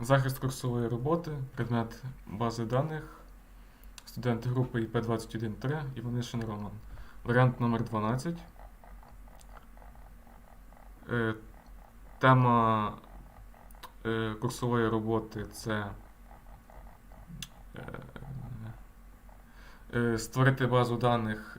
Захист курсової роботи, предмет бази даних, студенти групи ІП-21-3, Іванишин Роман. Варіант номер 12. Е, Тема е, курсової роботи це е, створити базу даних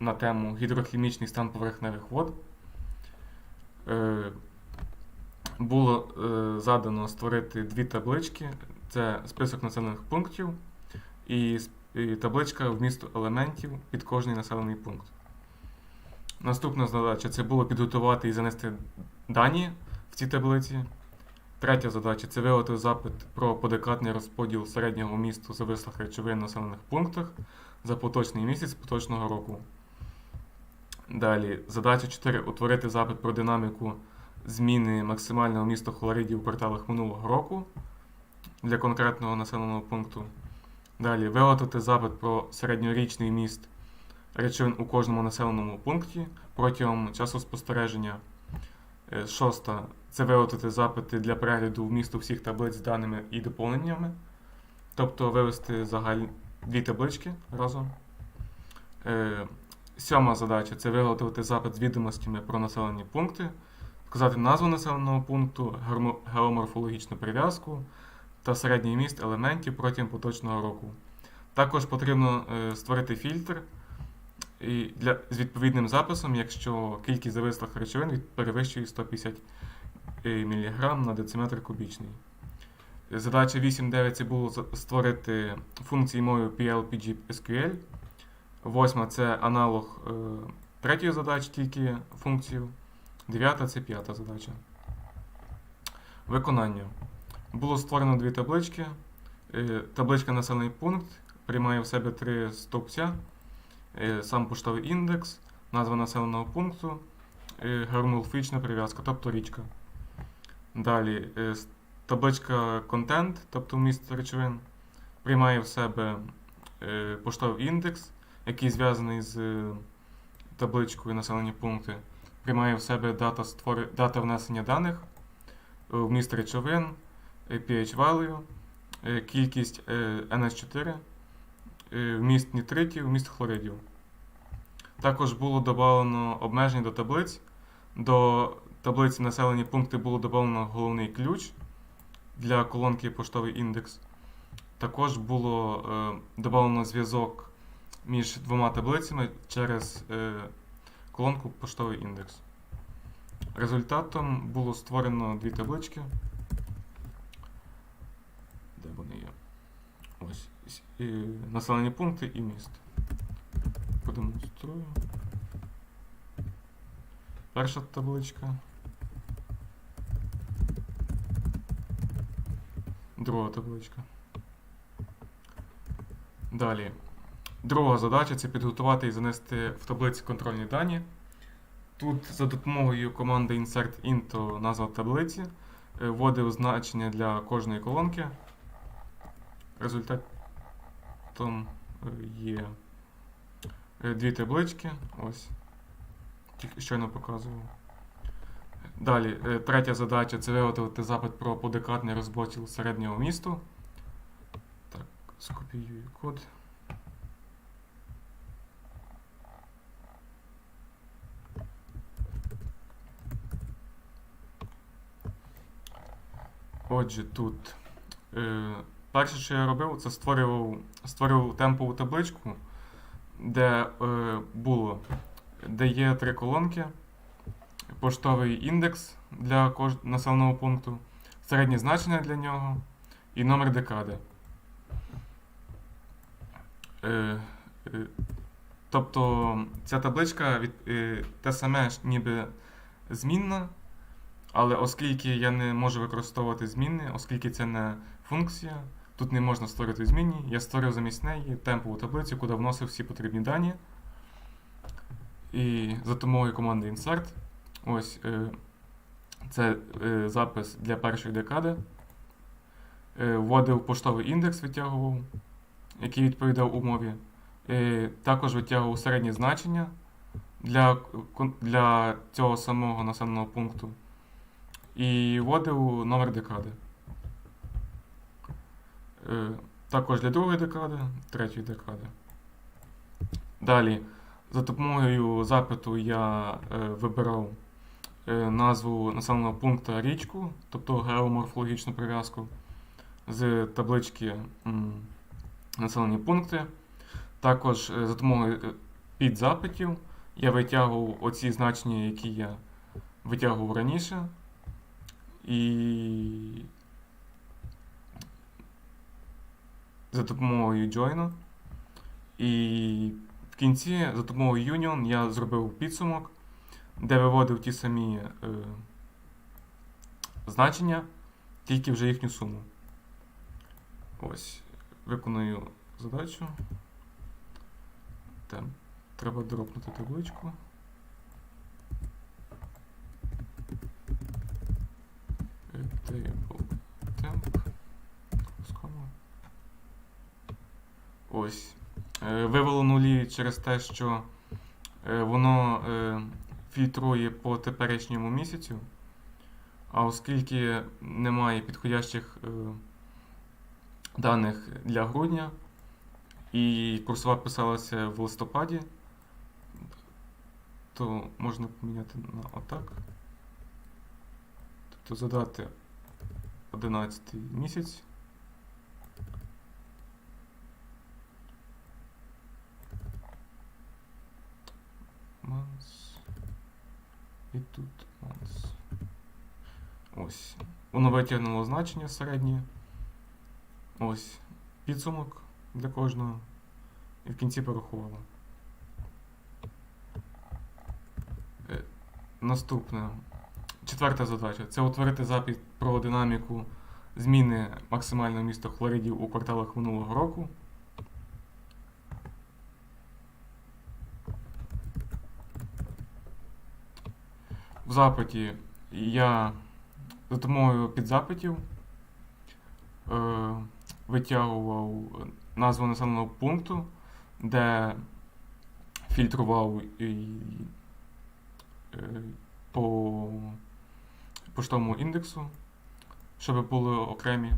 на тему гідрохімічний стан поверхневих вод. Було е, задано створити дві таблички: це список населених пунктів і, і табличка вмісту елементів під кожний населений пункт. Наступна задача це було підготувати і занести дані в ці таблиці. Третя задача це виготовити запит про подекатний розподіл середнього вмісту завислих речовин в населених пунктах за поточний місяць поточного року. Далі, задача 4. Утворити запит про динаміку зміни максимального вмісту хлоридів у кварталах минулого року для конкретного населеного пункту. Далі, виготовити запит про середньорічний вміст речовин у кожному населеному пункті протягом часу спостереження. Е, Шоста це виготовити запити для перегляду вмісту всіх таблиць з даними і доповненнями, тобто вивести загаль... дві таблички разом. Е, Сьома задача це виготовити запит з відомостями про населені пункти, вказати назву населеного пункту, геоморфологічну прив'язку та середній міст елементів протягом поточного року. Також потрібно е, створити фільтр і для, з відповідним записом, якщо кількість завислих речовин перевищує 150 мг на дециметр кубічний. Задача 8.9 це було створити функції мовою PLPG SQL. Восьма це аналог е, третьої задачі, тільки функцію. Дев'ята це п'ята задача. Виконання. Було створено дві таблички. Е, табличка населений пункт приймає в себе три стовпця. Е, сам поштовий індекс, назва населеного пункту, е, прив'язка, тобто річка. Далі табличка контент, тобто вміст речовин, приймає в себе поштовий індекс, який зв'язаний з табличкою населені пункти, приймає в себе дата, створи... дата внесення даних, е, вміст речовин, е, pH value, е, кількість е, NH4, е, вміст нітритів, вміст хлоридів. Також було додано обмеження до таблиць. До таблиці населені пункти було додано головний ключ для колонки поштовий індекс. Також було е, додано зв'язок між двома таблицями через е, колонку поштовий індекс. Результатом було створено дві таблички. Де вони є? Ось. с- е, населені пункти і міст. Продемонструю. Перша табличка. Друга табличка. Далі. Друга задача це підготувати і занести в таблиці контрольні дані. Тут за допомогою команди Insert Into назва таблиці е, вводив значення для кожної колонки. Результатом е, є е, дві таблички. Ось. Тільки щойно показував. Далі, третя задача це виготовити запит про подекатний розподіл середнього місту. Так, скопіюю код. Отже, тут е, перше, що я робив, це створював, створював темпову табличку, де е, було, де є три колонки, поштовий індекс для кож... населеного пункту, середнє значення для нього і номер декади. Е, е, тобто ця табличка від, е, те саме ніби змінна, але оскільки я не можу використовувати змінни, оскільки це не функція, тут не можна створити змінні, я створив замість неї темпову таблицю, куди вносив всі потрібні дані. І за допомогою команди Insert. Ось е, це е, запис для першої декади. Е, вводив поштовий індекс, витягував, який відповідав умові. Також витягував середнє значення для, для цього самого населеного пункту. І вводив номер декади. Е, Також для другої декади, третьої декади. Далі, за допомогою запиту я е, вибирав е, назву населеного пункту річку, тобто геоморфологічну прив'язку з таблички населені пункти. Також за допомогою підзапитів я витягував оці значення, які я витягував раніше. І за допомогою join. І в кінці за допомогою Union я зробив підсумок, де виводив ті самі е, значення, тільки вже їхню суму. Ось, виконую задачу. Там треба дропнути табличку. Е, temp. Ось. Е, Вивело нулі через те, що е, воно е, фільтрує по теперішньому місяцю. А оскільки немає підходящих даних для грудня, і курсова писалася в листопаді, то можна поміняти на отак. Тобто задати 11 місяць. Months. І тут months. Ось. Воно витягнуло значення середнє. Ось. Підсумок для кожного. І в кінці порахувало. Е, Наступне. Четверта задача це утворити запит про динаміку зміни максимального міста хлоридів у кварталах минулого року. В запиті я за допомогою підзапитів е, витягував назву населеного пункту, де фільтрував і, е, по поштовому індексу, щоб були окремі.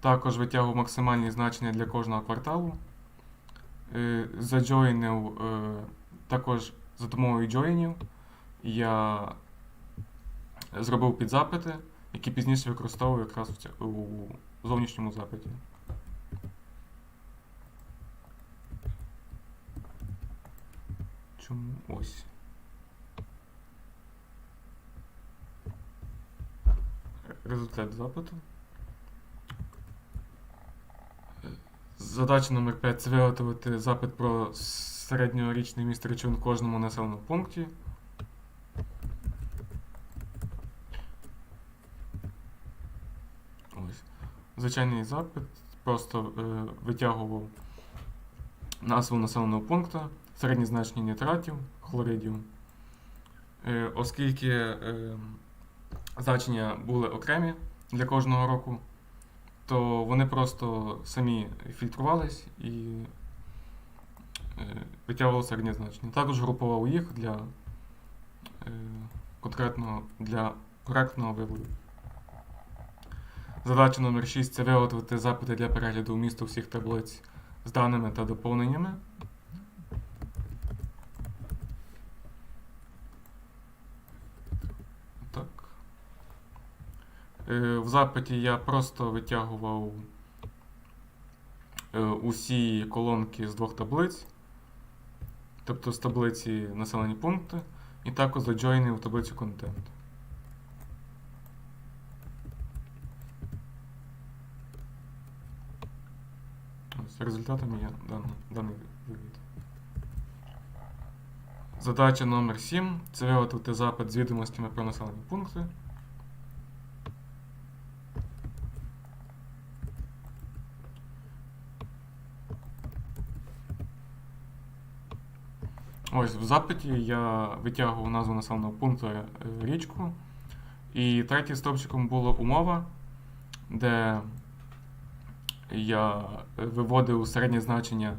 Також витягував максимальні значення для кожного кварталу. Е, Заджойнив е, також за допомогою джойнів я зробив підзапити, які пізніше використовую якраз у зовнішньому запиті. Чому ось? Результат запиту. Задача номер 5 це виготовити запит про середньорічний міст речовин в кожному населеному пункті. Ось. Звичайний запит. Просто е, витягував назву населеного пункту, середні значення нітратів, хлоридів. Е, оскільки е, значення були окремі для кожного року, то вони просто самі фільтрувались і е, витягували середні значення. Також групував їх для е, конкретного для коректного виводу. Задача номер 6 це виготовити запити для перегляду вмісту всіх таблиць з даними та доповненнями. Так. Е, В запиті я просто витягував е, усі колонки з двох таблиць, тобто з таблиці населені пункти, і також заджойнив таблицю контент. Ось результатом є даний, даний вивід. Задача номер 7 це виготовити запит з відомостями про населені пункти. Ось в запиті я витягував назву населеного пункту е, річку. І третім стовпчиком була умова, де я виводив середнє значення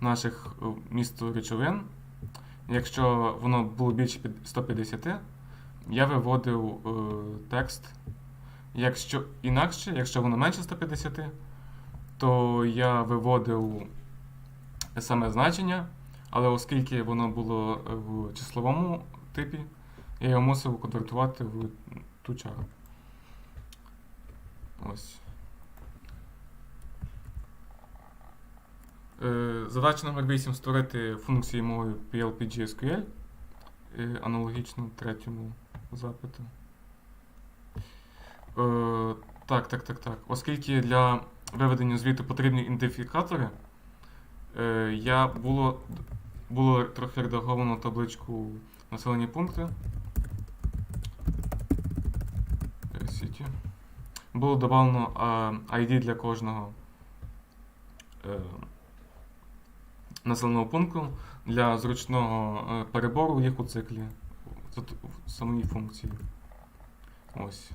наших е, місту речовин. Якщо воно було більше 150, я виводив е, текст. Якщо інакше, якщо воно менше 150, то я виводив саме значення, але оскільки воно було е, в числовому типі, я його мусив конвертувати в ту чару. Ось. Е, Задача номер 8 створити функції мовою PLPG-SQL, е, аналогічно третьому запиту. Так, так, так, так. Оскільки для виведення звіту потрібні ідентифікатори, я було, було трохи редаговано табличку населені пункти. Е, Сіті. Було додано ID для кожного е, населеного пункту для зручного е, перебору їх у циклі в самій функції. Ось.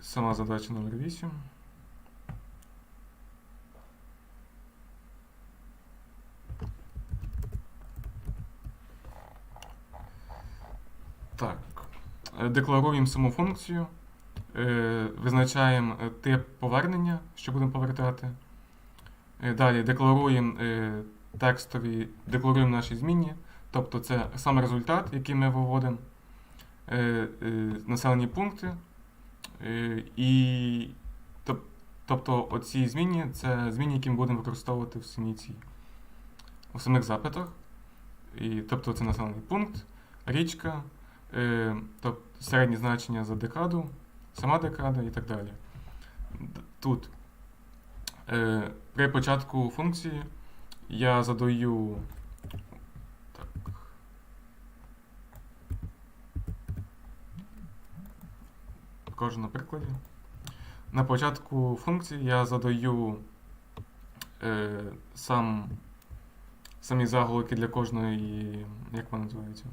Сама задача номер 8. Так. Е, Декларуємо саму функцію. Е, Визначаємо е, тип повернення, що будемо повертати. Е, Далі декларуємо е, текстові, декларуємо наші змінні. Тобто це сам результат, який ми виводимо, е, е, населені пункти. Е, і, тобто оці змінні це змінні, які ми будемо використовувати в самій у самих запитах. І, тобто це населений пункт, річка, е, тобто середні значення за декаду, сама декада і так далі. Тут е, при початку функції я задаю. Так. На прикладі. На початку функції я задаю е, сам, самі заголовки для кожної. Як вона називається?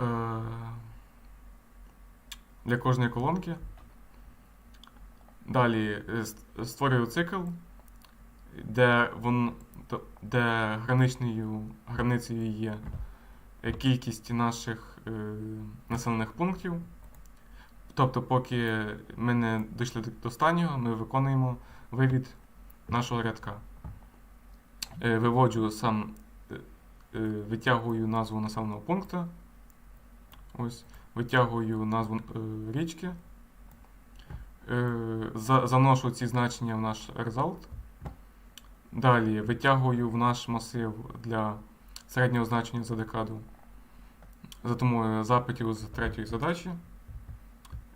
Е, для кожної колонки. Далі е, створюю цикл, де, вон, де граничною, границею є кількість наших е, населених пунктів. Тобто, поки ми не дійшли до- до останнього, ми виконуємо вивід нашого рядка. Е, виводжу сам, е, е, витягую назву населеного пункту. Ось, витягую назву е, річки. Е, за- заношу ці значення в наш result. Далі витягую в наш масив для середнього значення за декаду за допомогою запитів з третьої задачі.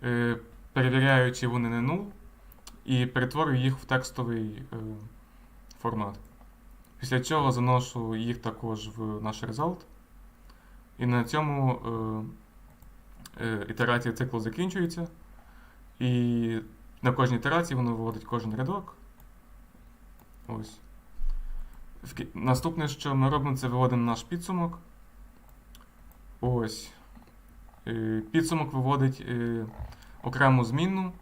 Е, перевіряю, чи вони не null, і перетворюю їх в текстовий е, формат. Після чого заношу їх також в наш result. І на цьому е, е, ітерація циклу закінчується. І на кожній ітерації воно виводить кожен рядок. Ось. Наступне, що ми робимо, це виводимо наш підсумок. Ось. Е, Підсумок виводить е, окрему змінну.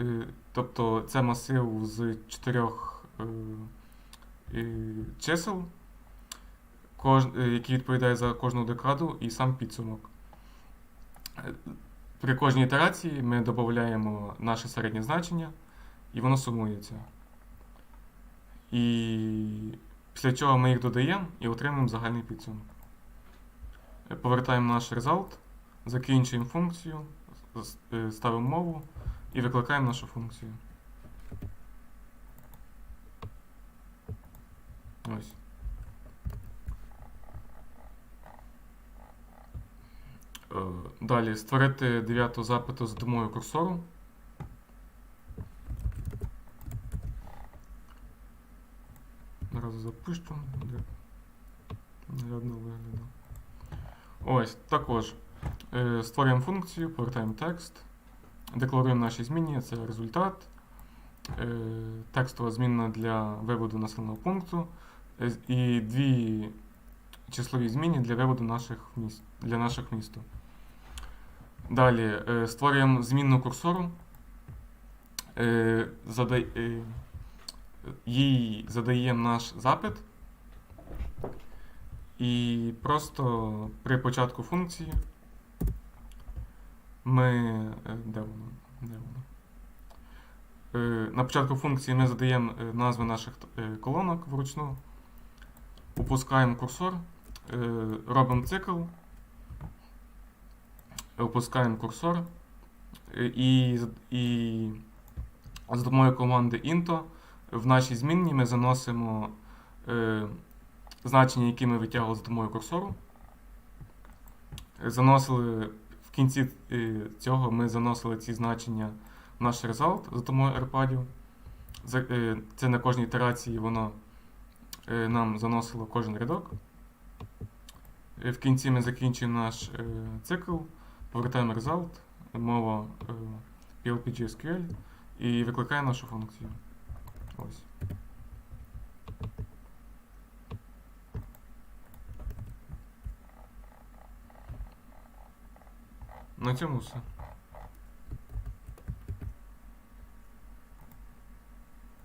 Е, Тобто це масив з чотирьох е, е, чисел, е, який відповідає за кожну декаду, і сам підсумок. При кожній ітерації ми додаємо наше середнє значення, і воно сумується. І після чого ми їх додаємо і отримуємо загальний підсумок. Повертаємо наш result, закінчуємо функцію, е, ставимо мову і викликаємо нашу функцію. Ось. Далі створити дев'яту запиту за допомогою курсору. Одразу запущу. для вигляду. Ось, також е, створюємо функцію, повертаємо текст, декларуємо наші змінні, це результат. Е, текстова змінна для виводу населеного пункту е, і дві числові зміни для виводу наших міст, для наших міст. Далі е, створюємо змінну курсору. Е, е, їй задаємо наш запит. І просто при початку функції ми. Де воно? Де воно? На початку функції ми задаємо назви наших колонок вручну, опускаємо курсор, робимо цикл, опускаємо курсор е, і, і за допомогою команди into в нашій змінні ми заносимо е, значення, які ми витягували за допомогою курсору. Заносили в кінці е, цього ми заносили ці значення в наш результат за допомогою AirPad. Е, Це на кожній ітерації воно нам заносило кожен рядок. В кінці ми закінчуємо наш цикл, повертаємо result, мова е, PLPG SQL і викликає нашу функцію. Ось. На цьому все.